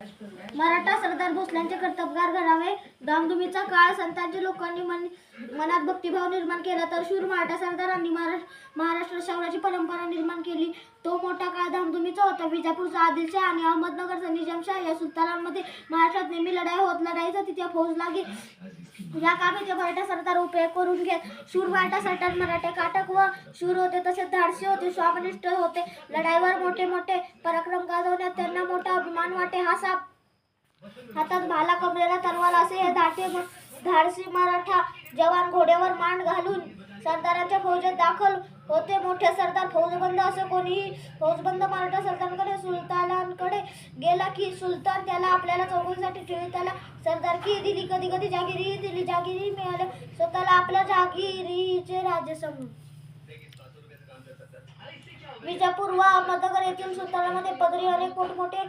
मराठा सरदार भोसल्यांचे कर्तबगार घडावे धामधुमीचा काळ संतांच्या लोकांनी मन मनात भक्तिभाव निर्माण केला तर शूर मराठा सरदारांनी महाराष्ट्र महाराष्ट्र शौर्याची परंपरा निर्माण केली. धामधुमीचा होता विजापूरचा आदिलशाह आणि अहमदनगरचा निजामशाह या सुलतानांमध्ये महाराष्ट्रात नेहमी लढाई होत लढाईचा तिथे फौज लागे. या कामी ते मराठा सरदार उपयोग करून घेत. शूर मराठा सरदार मराठे काटक व शूर होते तसेच धाडसी होते स्वामनिष्ठ होते. लढाईवर मोठे मोठे पराक्रम गाजवण्यात त्यांना मोठा अभिमान वाटे. हा साप हातात भाला कमरेला तलवार असे हे धाटे धाडसी मराठा जवान घोड्यावर मांड घालून सरदारांच्या फौजेत दाखल होते. मोठे सरदार फौजबंद असं कोणीही फौजबंद मराठा सरदारांकडे सुलतानांकडे गेला की सुलतान त्याला आपल्याला चौकशीसाठी ठेवी त्याला सरदारकी दिली. कधी कधी जागिरी दिली. जागिरी मिळाले. स्वतःला आपल्या जागिरीचे राजे समजून. विजापूर व अहमदनगर येथील सुलतानामध्ये पदरी अनेक मोठमोठे